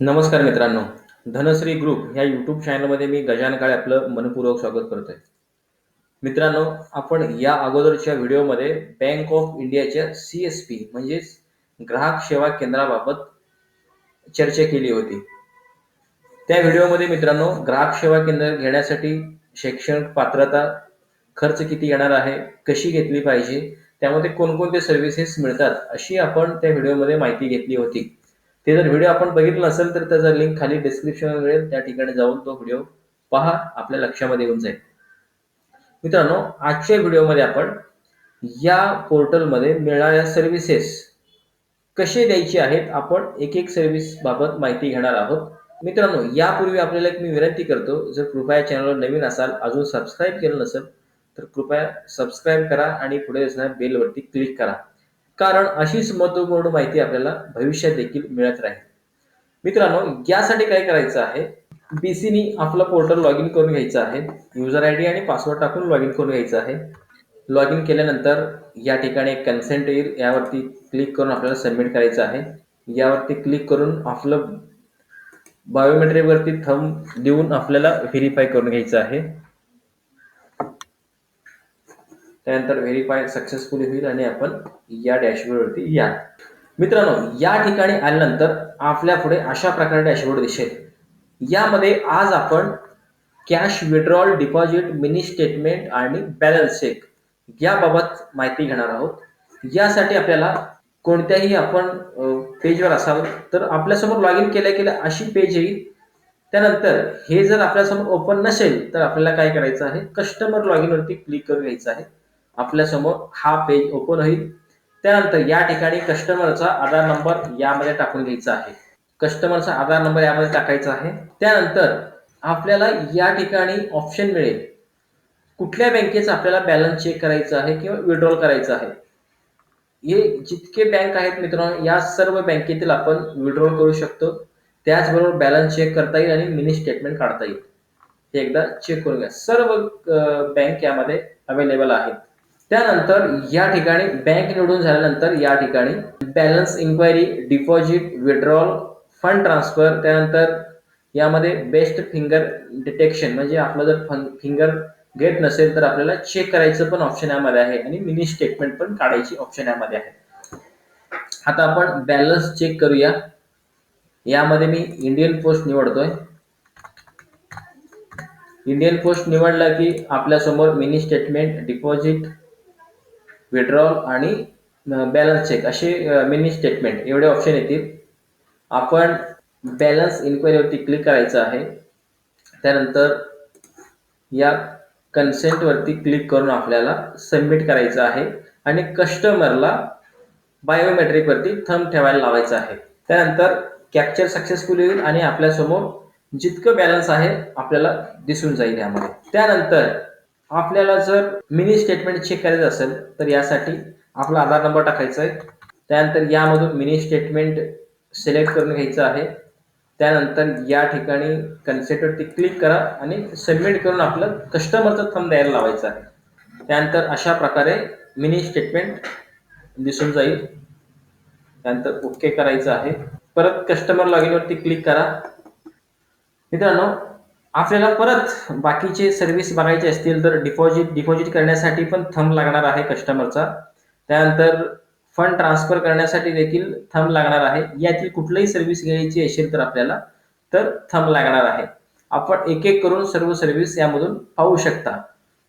नमस्कार मित्रांनो धनश्री ग्रुप या यूट्यूब चॅनलमध्ये मी गजान काळे आपलं मनपूर्वक स्वागत करतोय. मित्रांनो आपण या अगोदरच्या व्हिडिओमध्ये बँक ऑफ इंडियाच्या सी एस पी म्हणजेच ग्राहक सेवा केंद्राबाबत चर्चा केली होती. त्या व्हिडिओमध्ये मित्रांनो ग्राहक सेवा केंद्र घेण्यासाठी शैक्षणिक पात्रता खर्च किती येणार आहे कशी घेतली पाहिजे त्यामध्ये कोणकोणते सर्व्हिसेस मिळतात अशी आपण त्या व्हिडिओमध्ये माहिती घेतली होती. ते जर व्हिडिओ आपण बघितला नसेल तर त्याचा लिंक खाली डिस्क्रिप्शन मिळेल. त्या ठिकाणी जाऊन तो व्हिडिओ पहा आपल्या लक्षामध्ये येऊन जाईल. मित्रांनो आजच्या व्हिडिओमध्ये आपण या पोर्टलमध्ये मिळणाऱ्या सर्व्हिसेस कसे द्यायचे आहेत आपण एक एक सर्व्हिस बाबत माहिती घेणार आहोत. मित्रांनो यापूर्वी आपल्याला एक मी विनंती करतो जर कृपया चॅनलवर नवीन असाल अजून सबस्क्राईब केलं नसेल तर कृपया सबस्क्राईब करा आणि पुढे असणाऱ्या बेलवरती क्लिक करा. कारण अशीच महत्त्वपूर्ण माहिती आपल्याला भविष्यात देखील मिळत राहील. मित्रांनो यासाठी काय करायचं आहे? बीसीनी आपलं पोर्टल लॉग इन करून घ्यायचं आहे. युजर आय डी आणि पासवर्ड टाकून लॉग इन करून घ्यायचं आहे. लॉग इन केल्यानंतर या ठिकाणी कन्सेंट येईल. यावरती क्लिक करून आपल्याला सबमिट करायचं आहे. यावरती क्लिक करून आपलं बायोमेट्रिक वरती थंब देऊन आपल्याला व्हेरीफाय करून घ्यायचं आहे. त्यानंतर व्हेरीफाय सक्सेसफुली होईल आणि आपण या डॅशबोर्डवरती या. मित्रांनो या ठिकाणी आल्यानंतर आपल्या पुढे अशा प्रकारे डॅशबोर्ड दिसेल. यामध्ये आज आपण cash withdrawal deposit mini statement आणि बॅलन्स चेक याबाबत माहिती घेणार आहोत. यासाठी आपल्याला कोणत्याही आपण पेजवर असाल तर आपल्यासमोर लॉग इन केल्या केल्या अशी पेज येईल. त्यानंतर हे जर आपल्यासमोर ओपन नसेल तर आपल्याला काय करायचं आहे? कस्टमर लॉग इन वरती क्लिक करून घ्यायचं आहे. आपल्यासमोर हा पेज ओपन होईल. त्यानंतर या ठिकाणी कस्टमरचा आधार नंबर यामध्ये टाकून घ्यायचा आहे. कस्टमरचा आधार नंबर यामध्ये टाकायचा आहे. त्यानंतर आपल्याला या ठिकाणी ऑप्शन मिळेल. कुठल्या बँकेचा आपल्याला बॅलन्स चेक करायचा आहे किंवा विड्रॉल करायचा आहे? हे जितके बँक आहेत मित्रांनो या सर्व बँकेतील आपण विड्रॉल करू शकतो. त्याचबरोबर बॅलन्स चेक करता येईल आणि मिनी स्टेटमेंट काढता येईल. हे एकदा चेक करून घ्या. सर्व बँक यामध्ये अवेलेबल आहेत. त्यानंतर या ठिकाणी बँक निवडून झाल्यानंतर या ठिकाणी balance enquiry deposit withdrawal fund transfer त्यानंतर यामध्ये बेस्ट फिंगर डिटेक्शन म्हणजे आपलं जर फिंगर गेट नसेल तर आपल्याला चेक करायचं पण ऑप्शन यामध्ये आहे आणि मिनी स्टेटमेंट पण काढायची ऑप्शन यामध्ये आहे. आता आपण बॅलन्स चेक करूया. यामध्ये मी इंडियन पोस्ट निवडतोय. इंडियन पोस्ट निवडला की आपल्यासमोर मिनी स्टेटमेंट डिपॉझिट विड्रॉल आणि बॅलन्स चेक असे मिनी स्टेटमेंट एवढे ऑप्शन येतील. आपण बॅलन्स इन्क्वायरीवरती क्लिक करायचं आहे. त्यानंतर या कन्सेंटवरती क्लिक करून आपल्याला सबमिट करायचं आहे. आणि कस्टमरला बायोमेट्रिकवरती थंब ठेवायला लावायचं आहे. त्यानंतर कॅप्चर सक्सेसफुल होईल आणि आपल्यासमोर जितकं बॅलन्स आहे आपल्याला दिसून जाईल यामध्ये. त्यानंतर आपल्याला जर मिनी स्टेटमेंट चेक करायचं असेल तर यासाठी आपला आधार नंबर टाकायचा आहे. त्यानंतर यामधून मिनी स्टेटमेंट सिलेक्ट करून घ्यायचं आहे. त्यानंतर या ठिकाणी कन्सेप्टवरती क्लिक करा आणि सबमिट करून आपलं कस्टमरचा थंब द्यायला लावायचा आहे. त्यानंतर अशा प्रकारे मिनी स्टेटमेंट दिसून जाईल. त्यानंतर ओके करायचं आहे. परत कस्टमर लॉग इनवरती क्लिक करा. मित्रांनो आपल्याला परत बाकीचे सर्व्हिस बघायचे असतील तर डिपॉझिट डिपॉझिट करण्यासाठी पण थंब लागणार आहे कस्टमरचा त्यानंतर फंड ट्रान्सफर करण्यासाठी देखील थंब लागणार आहे. यातील कुठलीही सर्व्हिस घ्यायची असेल तर आपल्याला तर थंब लागणार आहे. आपण एक एक करून सर्व सर्व्हिस यामधून पाहू शकता.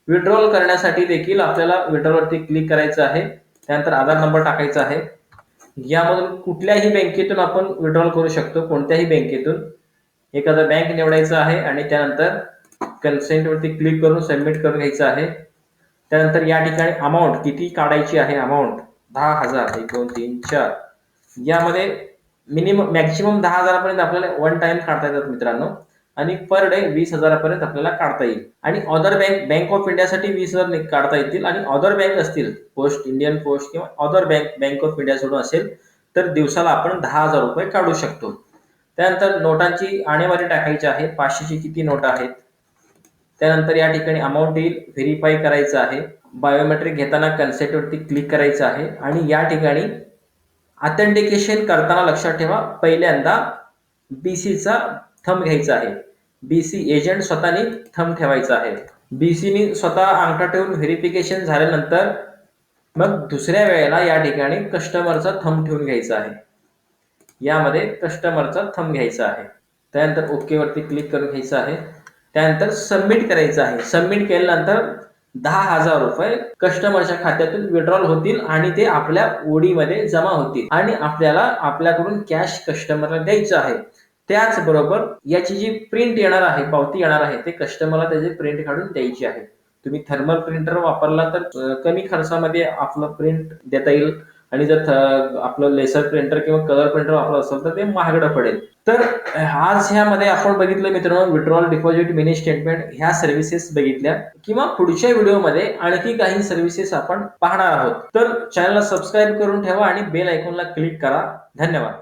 विड्रॉल करण्यासाठी देखील आपल्याला विड्रॉलवरती क्लिक करायचं आहे. त्यानंतर आधार नंबर टाकायचा आहे. यामधून कुठल्याही बँकेतून आपण विड्रॉल करू शकतो कोणत्याही बँकेतून एखादा बँक निवडायचा आहे आणि त्यानंतर कन्सेंटवरती क्लिक करून सबमिट करून घ्यायचं आहे. त्यानंतर या ठिकाणी अमाऊंट किती काढायची आहे अमाऊंट दहा हजार. एक दोन तीन चार. यामध्ये मिनिमम मॅक्सिमम दहा हजारापर्यंत आपल्याला वन टाइम काढता येतात मित्रांनो. आणि पर डे वीस हजारापर्यंत आपल्याला काढता येईल. आणि अदर बँक बँक ऑफ इंडियासाठी वीस हजार काढता येतील. आणि अदर बँक असतील पोस्ट इंडियन पोस्ट किंवा other bank bank of India सोडून असेल तर दिवसाला आपण दहा हजार रुपये काढू शकतो. त्यानंतर नोटांची आणेवारी टाकायची आहे. पाचशेची किती नोट आहेत? त्यानंतर या ठिकाणी अमाऊंट येईल व्हेरीफाय करायचं आहे. बायोमेट्रिक घेताना कन्सेप्टवरती क्लिक करायचं आहे. आणि या ठिकाणी ऑथेंटिकेशन करताना लक्षात ठेवा पहिल्यांदा बीसीचा थंब घ्यायचा आहे. बीसी एजंट स्वतःनी थंब ठेवायचा आहे. बीसीने स्वतः अंगठा ठेवून व्हेरिफिकेशन झाल्यानंतर मग दुसऱ्या वेळेला या ठिकाणी कस्टमरचा थंब ठेवून घ्यायचा आहे. यामध्ये कस्टमरचा थंब घ्यायचा आहे. त्यानंतर ओके वरती क्लिक करून घ्यायचं आहे. त्यानंतर सबमिट करायचं आहे. सबमिट केल्यानंतर दहा हजार रुपये कस्टमरच्या खात्यातून विड्रॉल होतील आणि ते आपल्या ओडीमध्ये जमा होतील आणि आपल्याला आपल्याकडून कॅश कस्टमरला द्यायचं आहे. त्याचबरोबर याची जी प्रिंट येणार आहे पावती येणार आहे ते कस्टमरला त्याची प्रिंट काढून द्यायची आहे. तुम्ही थर्मल प्रिंटर वापरला तर कमी खर्चामध्ये आपलं प्रिंट देता येईल. आणि जर आपलं लेसर प्रिंटर किंवा कलर प्रिंटर वापरत असेल तर ते महागडं पडेल. तर आज ह्यामध्ये आपण बघितलं मित्रांनो विड्रॉल डिपॉझिट मिनी स्टेटमेंट ह्या सर्व्हिसेस बघितल्या किंवा पुढच्या व्हिडिओमध्ये आणखी काही सर्व्हिसेस आपण पाहणार आहोत. तर चॅनलला सबस्क्राईब करून ठेवा आणि बेल आयकॉनला क्लिक करा. धन्यवाद.